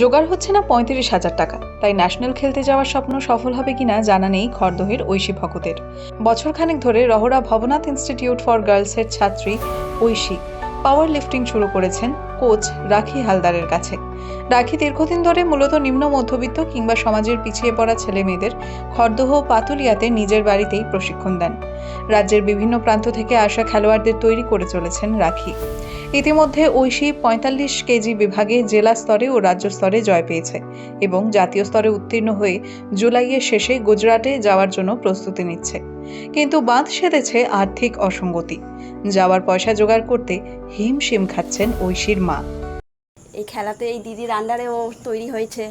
জোগাড় হচ্ছে না পঁয়ত্রিশ হাজার টাকা। তাই ন্যাশনাল খেলতে যাওয়ার স্বপ্ন সফল হবে কিনা জানা নেই খরদহের ঐশী ভকতের। বছরখানেক ধরে রহরা ভবনাথ ইনস্টিটিউট ফর গার্লসের ছাত্রী ঐশী। পাওয়ার লিফটিং শুরু করেছেন কোচ রাখি হালদারের কাছে। রাখি দীর্ঘদিন ধরে মূলত নিম্ন মধ্যবিত্ত কিংবা সমাজের পিছিয়ে পড়া ছেলে মেয়েদের খড়দহ ও পাতুলিয়াতে নিজের বাড়িতেই প্রশিক্ষণ দেন। রাজ্যের বিভিন্ন প্রান্ত থেকে আসা খেলোয়াড়দের তৈরি করে চলেছেন রাখি। ইতিমধ্যে ঐশী পঁয়তাল্লিশ কেজি বিভাগে জেলা স্তরে ও রাজ্য স্তরে জয় পেয়েছে এবং জাতীয় স্তরে উত্তীর্ণ হয়ে জুলাইয়ের শেষে গুজরাটে যাওয়ার জন্য প্রস্তুতি নিচ্ছে। কিন্তু বাঁধ সেরেছে আর্থিক অসঙ্গতি। যাওয়ার পয়সা জোগাড় করতে হিমশিম খাচ্ছেন ঐশীর মা। এই খেলাতে এই দিদির আন্ডারে ও তৈরি হয়েছে।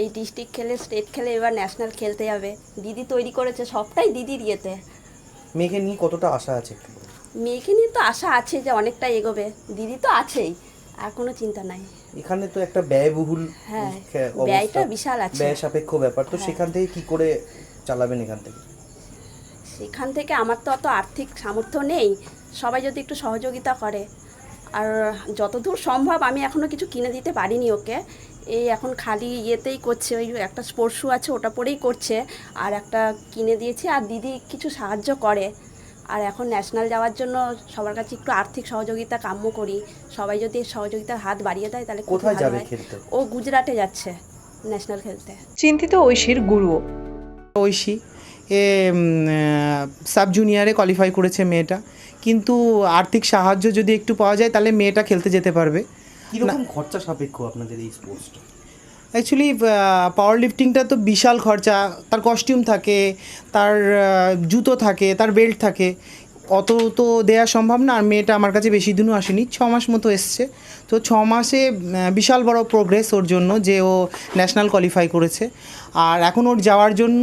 এই ডিস্ট্রিক্ট খেলে স্টেট খেলে এবার ন্যাশনাল খেলতে যাবে দিদি তৈরি করেছে সবটাই দিদির ইয়েতে। মেয়েকে নিয়ে কতটা আশা আছে মেয়েকে নিয়ে তো আশা আছে যে অনেকটা এগোবে। দিদি তো আছেই আর কোনো চিন্তা নাই। এখানে তো একটা ব্যয়বহুল হ্যাঁ, ব্যয়টা বিশাল আছে। ব্যয় সাপেক্ষ ব্যাপার। তো হ্যাঁ। সেখান থেকে কি করে চালাবেন এখান থেকে? সেখান থেকে আমার তো অত আর্থিক সামর্থ্য নেই। সবাই যদি একটু সহযোগিতা করে। আর যতদূর সম্ভব আমি এখনও কিছু কিনে দিতে পারিনি ওকে। এই এখন খালি ইয়েতেই করছে ওই একটা স্পোর্টস শু আছে ওটা পরেই করছে। আর একটা কিনে দিয়েছি আর দিদি কিছু সাহায্য করে। আর এখন ন্যাশনাল যাওয়ার জন্য সবার কাছে একটু আর্থিক সহযোগিতা কাম্য করি। সবাই যদি সহযোগিতার হাত বাড়িয়ে দেয় তাহলে কোথায় যাবে খেলতে? ও গুজরাটে যাচ্ছে ন্যাশনাল খেলতে। চিন্তিত ঐশীর গুরু ঐশী এ সাব জুনিয়রে কোয়ালিফাই করেছে মেয়েটা। কিন্তু আর্থিক সাহায্য যদি একটু পাওয়া যায় তাহলে মেয়েটা খেলতে যেতে পারবে। কীরকম খরচা সাপেক্ষ আপনাদের এই স্পোর্টসটা অ্যাকচুয়ালি পাওয়ার লিফটিংটা তো বিশাল খরচা। তার কস্টিউম থাকে তার জুতো থাকে তার বেল্ট থাকে। অত তো দেওয়া সম্ভব না আর মেয়েটা আমার কাছে বেশি দিনও আসেনি। ছ মাস মতো এসছে। তো ছ মাসে বিশাল বড় প্রোগ্রেস ওর জন্য যে ও ন্যাশনাল কোয়ালিফাই করেছে। আর এখন ওর যাওয়ার জন্য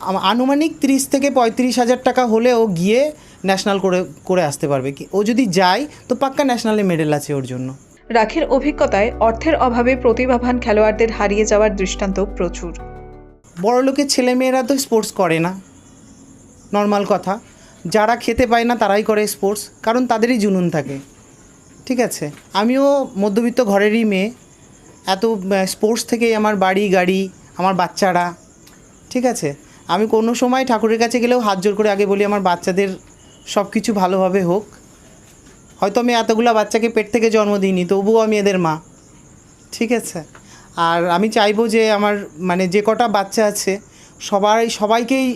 আনুমানিক তিরিশ থেকে পঁয়ত্রিশ হাজার টাকা হলে ও গিয়ে ন্যাশনাল করে করে আসতে পারবে। কি- ও যদি যায় তো পাক্কা ন্যাশনালে মেডেল আছে ওর জন্য। রাখির অভিজ্ঞতায় অর্থের অভাবে প্রতিভাবান খেলোয়াড়দের হারিয়ে যাওয়ার দৃষ্টান্ত প্রচুর। বড় লোকের ছেলেমেয়েরা তো স্পোর্টস করে না। নর্মাল কথা। যারা খেতে পায় না তারাই করে স্পোর্টস কারণ তাদেরই জুনুন থাকে। ঠিক আছে? আমিও মধ্যবিত্ত ঘরেরই মেয়ে। এত স্পোর্টস থেকেই আমার বাড়ি গাড়ি আমার বাচ্চারা। ঠিক আছে? আমি কোনো সময় ঠাকুরের কাছে গেলেও হাত জোর করে আগে বলি, আমার বাচ্চাদের সব কিছু ভালোভাবে হোক। হয়তো আমি এতগুলা বাচ্চাকে পেট থেকে জন্ম দিইনি, তবুও আমি এদের মা। ঠিক আছে? আর আমি চাইব যে আমার মানে যে কটা বাচ্চা আছে, সবাই, সবাইকেই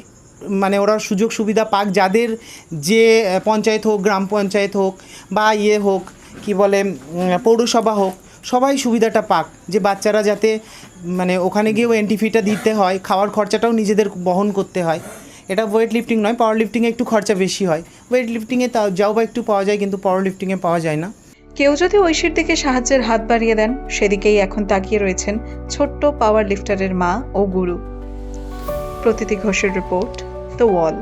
মানে ওরা সুযোগ সুবিধা পাক, যাদের যে পঞ্চায়েত হোক, গ্রাম পঞ্চায়েত হোক বা ইয়ে হোক, কি বলে পৌরসভা হোক সবাই সুবিধাটা পাক, যে বাচ্চারা যাতে মানে ওখানে গিয়েও এন্ট্রি ফিটা দিতে হয়, খাওয়ার খরচাটাও নিজেদের বহন করতে হয়। এটা ওয়েট লিফটিং নয় পাওয়ার লিফটিংয়ে একটু খরচা বেশি হয়। ওয়েট লিফটিংয়ে তাও যাও বা একটু পাওয়া যায়, কিন্তু পাওয়ার লিফটিংয়ে পাওয়া যায় না। কেউ যদি ঐশীর দিকে সাহায্যের হাত বাড়িয়ে দেন, সেদিকেই এখন তাকিয়ে রয়েছেন ছোট্ট পাওয়ার লিফটারের মা ও গুরু। প্রতীতি ঘোষের রিপোর্ট দ্য ওয়াল